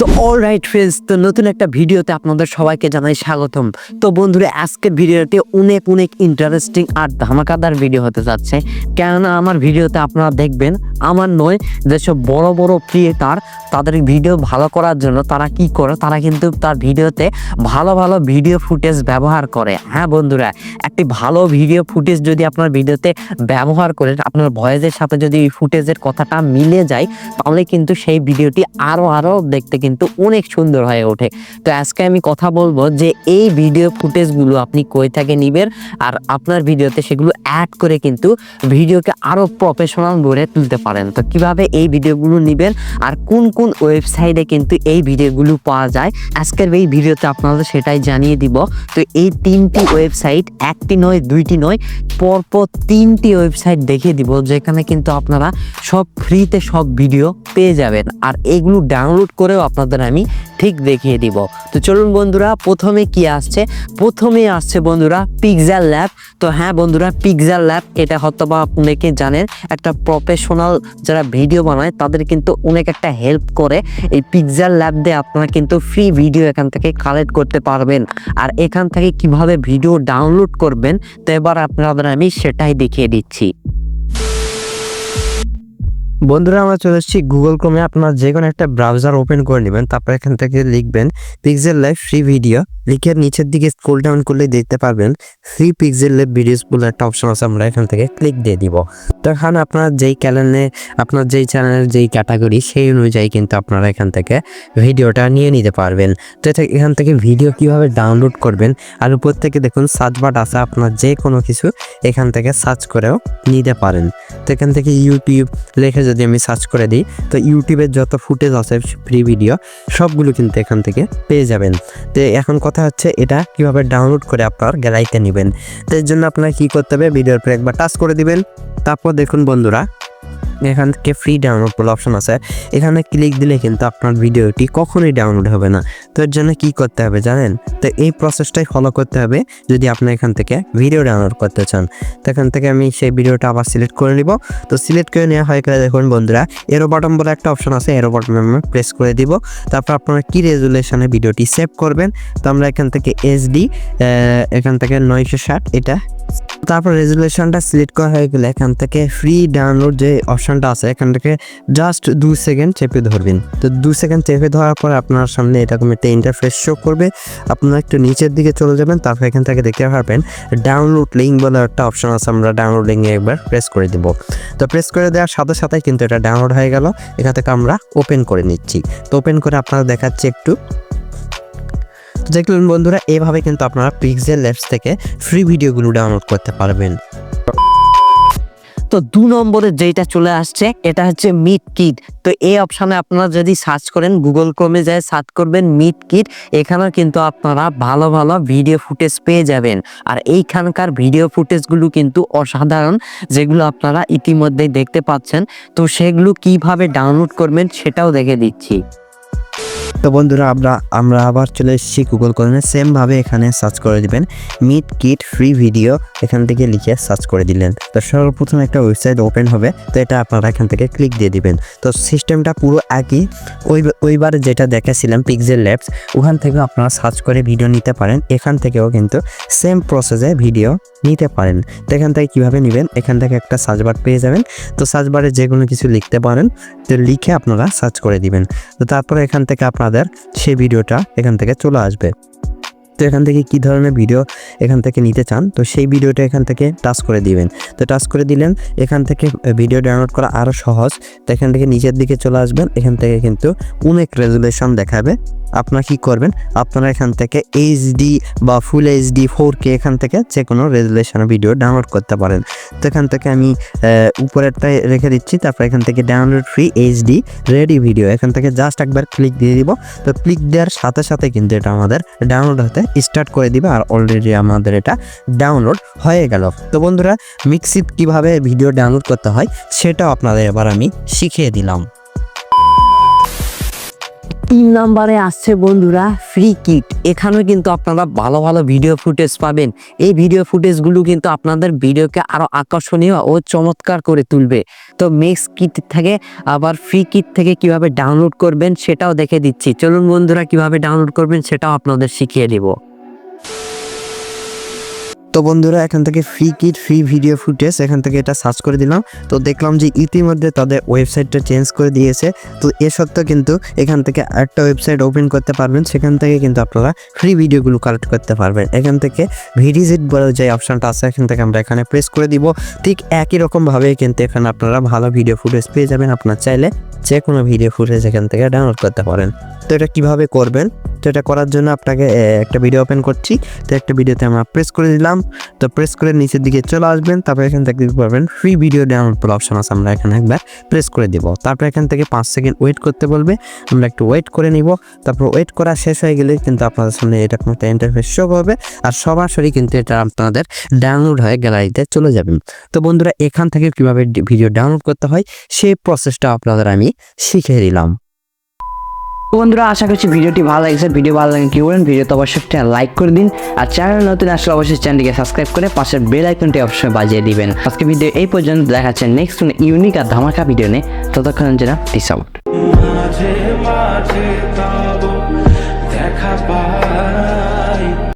তো all right friends তো নতুন একটা ভিডিওতে আপনাদের সবাইকে জানাই স্বাগতম। তো বন্ধুরা, আজকের ভিডিওটি অনেক অনেক ইন্টারেস্টিং আর ধামাকাদার ভিডিও হতে যাচ্ছে। কেননা আমার ভিডিওতে আপনারা দেখবেন, আমার নয়, যেসব বড় বড় ক্রিয়েটার তাদের ভিডিও ভালো করার জন্য তারা কি করে, তারা কিন্তু তার ভিডিওতে ভালো ভালো ভিডিও ফুটেজ ব্যবহার করে। হ্যাঁ বন্ধুরা, একটি ভালো ভিডিও ফুটেজ যদি আপনার ভিডিওতে ব্যবহার করে, আপনার ভয়েসের সাথে যদি ফুটেজের কথাটা মিলে যায়, তাহলে কিন্তু সেই ভিডিওটি আরও আরও দেখতে কিন্তু অনেক সুন্দর হয়ে ওঠে। তো আজকে আমি কথা বলব যে এই ভিডিও ফুটেজগুলো আপনি কই থেকে নিবেন আর আপনার ভিডিওতে সেগুলো অ্যাড করে কিন্তু ভিডিওকে আরও প্রফেশনাল গড়ে তুলতে পারেন। তো কীভাবে এই ভিডিওগুলো নিবেন আর কোন কোন ওয়েবসাইটে কিন্তু এই ভিডিওগুলো পাওয়া যায়, আজকের এই ভিডিওতে আপনাদের সেটাই জানিয়ে দিব। তো এই তিনটি ওয়েবসাইট একটি নয়, দুইটি নয়, পরপর তিনটি ওয়েবসাইট দেখিয়ে দিব, যেখানে কিন্তু আপনারা সব ফ্রিতে সব ভিডিও পেয়ে যাবেন। আর এগুলো ডাউনলোড করেও আপনাদের আমি ঠিক দেখিয়ে দিব। তো চলুন বন্ধুরা, প্রথমে কি আসছে? প্রথমে আসছে বন্ধুরা পিকজাল ল্যাব তো হ্যাঁ বন্ধুরা পিকজাল ল্যাব এটা হয়তো বা অনেকে জানেন, একটা প্রফেশনাল যারা ভিডিও বানায়, তাদের কিন্তু অনেক একটা হেল্প করে। এই পিকজাল ল্যাব দিয়ে আপনারা কিন্তু ফ্রি ভিডিও এখান থেকে কালেক্ট করতে পারবেন। আর এখান থেকে কীভাবে ভিডিও ডাউনলোড করবেন, তো এবার আপনাদের আমি সেটাই দেখিয়ে দিচ্ছি। বন্ধুরা, আমরা চলে এসেছি গুগল ক্রোমে আপনার যে কোনো একটা ব্রাউজার ওপেন করে নেবেন, তারপর এখান থেকে লিখবেন পিক্সেল লাইভ ফ্রি ভিডিও লিখে নিচের দিকে স্ক্রোল ডাউন করলে দেখতে পারবেন ফ্রি পিক্সেল লাইভ ভিডিওস বলে একটা অপশন আছে, আমরা এখান থেকে ক্লিক দিয়ে দিব। তো এখানে আপনার যেই চ্যানেলে আপনার যেই চ্যানেলের যেই ক্যাটাগরি সেই অনুযায়ী কিন্তু আপনারা এখান থেকে ভিডিওটা নিয়ে নিতে পারবেন। তো এখান থেকে ভিডিও কীভাবে ডাউনলোড করবেন, আর উপর থেকে দেখুন সার্চ বাট আছে, আপনার যে কোনো কিছু এখান থেকে সার্চ করেও নিতে পারেন। তো এখান থেকে ইউটিউব লেখে যদি আমি সার্চ করে দিই, তো ইউটিউবের যত ফুটেজ আছে ফ্রি ভিডিও সবগুলো কিন্তু এখান থেকে পেয়ে যাবেন। তো এখন কথা হচ্ছে, এটা কীভাবে ডাউনলোড করে আপনার গ্যালারিতে নেবেন। তো এর জন্য আপনার কী করতে হবে ভিডিওর পরে একবার টাচ করে দিবেন। তারপর দেখুন বন্ধুরা, এখান থেকে ফ্রি ডাউনলোড বলে অপশন আছে। এখানে ক্লিক দিলে কিন্তু আপনার ভিডিওটি কখনোই ডাউনলোড হবে না। তো এর জন্য কি করতে হবে জানেন? তো এই প্রসেসটাই ফলো করতে হবে যদি আপনি এখান থেকে ভিডিও ডাউনলোড করতে চান। তো এখান থেকে আমি সেই ভিডিওটা আবার সিলেক্ট করে নিব। তো সিলেক্ট করে নেওয়া হয়ে গেলে দেখুন বন্ধুরা এরো বাটন বলে একটা অপশন আছে এরো বাটন আমি প্রেস করে দিব। তারপর আপনারা কি রেজুলেশনে ভিডিওটি সেভ করবেন? তো আমরা এখান থেকে এইচডি এখান থেকে নয়শো ষাট, এটা তারপর রেজুলেশনটা সিলেক্ট করা হয়ে গেলে এখান থেকে ফ্রি ডাউনলোড যে অপশনটা আছে, এখান থেকে জাস্ট দু সেকেন্ড চেপে ধরবেন। তো দু সেকেন্ড চেপে ধরার পর আপনার সামনে এরকম একটা ইন্টারফেস শো করবে। আপনারা একটু নিচের দিকে চলে যাবেন, তারপর এখান থেকে দেখতে পারবেন ডাউনলোড লিঙ্ক বলে একটা অপশন আছে, আমরা ডাউনলোড লিঙ্কে একবার প্রেস করে দিব। তো প্রেস করে দেওয়ার সাথে সাথে কিন্তু এটা ডাউনলোড হয়ে গেল। এখান থেকে আমরা ওপেন করে নিচ্ছি। তো ওপেন করে আপনারা দেখাচ্ছি একটু দেখলেন বন্ধুরা, এভাবে কিন্তু আপনারা পিক্সেল ল্যাবস থেকে ফ্রি ভিডিওগুলো ডাউনলোড করতে পারবেন। তো দু নম্বরে যেটা চলে আসছে, এটা হচ্ছে মিট কিট তো এই অপশনে আপনারা যদি সার্চ করেন গুগল ক্রোমে যায় সার্চ করবেন মিট কিট এখানেও কিন্তু আপনারা ভালো ভালো ভিডিও ফুটেজ পেয়ে যাবেন। আর এইখানকার ভিডিও ফুটেজগুলো কিন্তু অসাধারণ, যেগুলো আপনারা ইতিমধ্যেই দেখতে পাচ্ছেন। তো সেগুলো কীভাবে ডাউনলোড করবেন সেটাও দেখে দিচ্ছি। তো বন্ধুরা, আমরা আমরা আবার চলে এসেছি গুগল ক্রোমে সেমভাবে এখানে সার্চ করে দিবেন। মিট কিট ফ্রি ভিডিও এখান থেকে লিখে সার্চ করে দিলেন। তো সর্বপ্রথম একটা ওয়েবসাইট ওপেন হবে। তো এটা আপনারা এখান থেকে ক্লিক দিয়ে দিবেন। তো সিস্টেমটা পুরো একই। ওই, ওইবার যেটা দেখেছিলাম পিক্সেল ল্যাবস ওখান থেকে আপনারা সার্চ করে ভিডিও নিতে পারেন। এখান থেকেও কিন্তু সেম প্রসেসে ভিডিও নিতে পারেন। তো এখান থেকে কীভাবে নেবেন? এখান থেকে একটা সার্চ বার পেয়ে যাবেন। তো সার্চ বারে যে কোনো কিছু লিখতে পারেন। তো লিখে আপনারা সার্চ করে দিবেন। তো তারপরে এখান থেকে আপনাদের সেই ভিডিওটা এখান থেকে চলে আসবে। তো এখান থেকে কি ধরনের ভিডিও এখান থেকে নিতে চান তো সেই ভিডিওটা এখান থেকে টাচ করে দিবেন তো টাচ করে দিলেন এখান থেকে ভিডিও ডাউনলোড করা আরও সহজ তো এখান থেকে নিচের দিকে চলে আসবেন এখান থেকে কিন্তু অনেক রেজুলেশন দেখাবে আপনারা কি করবেন আপনারা এখান থেকে এইচডি বা ফুল এইচডি ফোর কে এখান থেকে যে কোনো রেজুলেশন ভিডিও ডাউনলোড করতে পারেন তো এখান থেকে আমি আহ, উপরেরটাই রেখে দিচ্ছি তারপর এখান থেকে download free HD ready video এখান থেকে জাস্ট একবার ক্লিক দিয়ে দিব তো ক্লিক দেওয়ার সাথে সাথে কিন্তু এটা আমাদের ডাউনলোড হতে স্টার্ট করে দিবে আর অলরেডি আমাদের এটা ডাউনলোড হয়ে গেল। তো বন্ধুরা মিক্সিত কীভাবে ভিডিও ডাউনলোড করতে হয়, সেটাও আপনাদের এবার আমি শিখিয়ে দিলাম। তিন নম্বরে আসছে বন্ধুরা ফ্রি কিট এখানেও কিন্তু আপনারা ভালো ভালো ভিডিও ফুটেজ পাবেন। এই ভিডিও ফুটেজগুলো কিন্তু আপনাদের ভিডিওকে আরও আকর্ষণীয় ও চমৎকার করে তুলবে। তো মেক্স কিট থেকে আবার ফ্রি কিট থেকে কীভাবে ডাউনলোড করবেন সেটাও দেখে দিচ্ছি। চলুন বন্ধুরা কীভাবে ডাউনলোড করবেন সেটাও আপনাদের শিখিয়ে দিব। তো বন্ধুরা, এখান থেকে free kit free video footage এখান থেকে এটা সার্চ করে দিলাম। তো দেখলাম যে ইতিমধ্যে তাদের ওয়েবসাইটটা চেঞ্জ করে দিয়েছে। তো এ সত্ত্বেও কিন্তু এখান থেকে একটা ওয়েবসাইট ওপেন করতে পারবেন। সেখান থেকে কিন্তু আপনারা ফ্রি ভিডিওগুলো কালেক্ট করতে পারবেন। এখান থেকে ভিডিজিট বলে যে অপশানটা আছে, এখান থেকে আমরা এখানে প্রেস করে দিব। ঠিক একই রকমভাবে কিন্তু এখানে আপনারা ভালো ভিডিও ফুটেজ পেয়ে যাবেন। আপনার চাইলে যে কোনো ভিডিও ফুটেজ এখান থেকে ডাউনলোড করতে পারেন। তো এটা কীভাবে করবেন? তো এটা করার জন্য আপনাকে একটা ভিডিও ওপেন করছি। তো একটা ভিডিওতে আমরা প্রেস করে দিলাম। তো প্রেস করে নিচের দিকে চলে আসবেন। তারপর এখান থেকে দেখতে পারবেন ফ্রি ভিডিও ডাউনলোড অপশন আছে। আমরা এখানে একবার প্রেস করে দিব। তারপর এখান থেকে পাঁচ সেকেন্ড ওয়েট করতে বলবে। আমরা একটু ওয়েট করে নিব। তারপর ওয়েট করা শেষ হয়ে গেলে কিন্তু আপনাদের সামনে এরকম একটা ইন্টারফেস শো হবে। আর সরাসরি কিন্তু এটা আপনাদের ডাউনলোড হয়ে গ্যালারিতে চলে যাবেন তো বন্ধুরা, এখান থেকে কীভাবে ভিডিও ডাউনলোড করতে হয়, সেই প্রসেসটা আপনাদের আমি শিখিয়ে দিলাম। তো বন্ধুরা, আশা করছি ভিডিওটি ভালো লাগছে। ভিডিও ভালো লাগে কি বলেন ভিডিও তো অবশ্যই একটা লাইক করে দিন। আর চ্যানেল নতুন আসলে অবশ্যই চ্যানেলটিকে সাবস্ক্রাইব করে পাশের বেল আইকনটি অবশ্যই বাজিয়ে দিবেন। আজকে ভিডিও এই পর্যন্ত, দেখাচ্ছে নেক্সট ইউনিক আর ধামাকা ভিডিও নিয়ে। ততক্ষণ যেন পিস আউট দেখা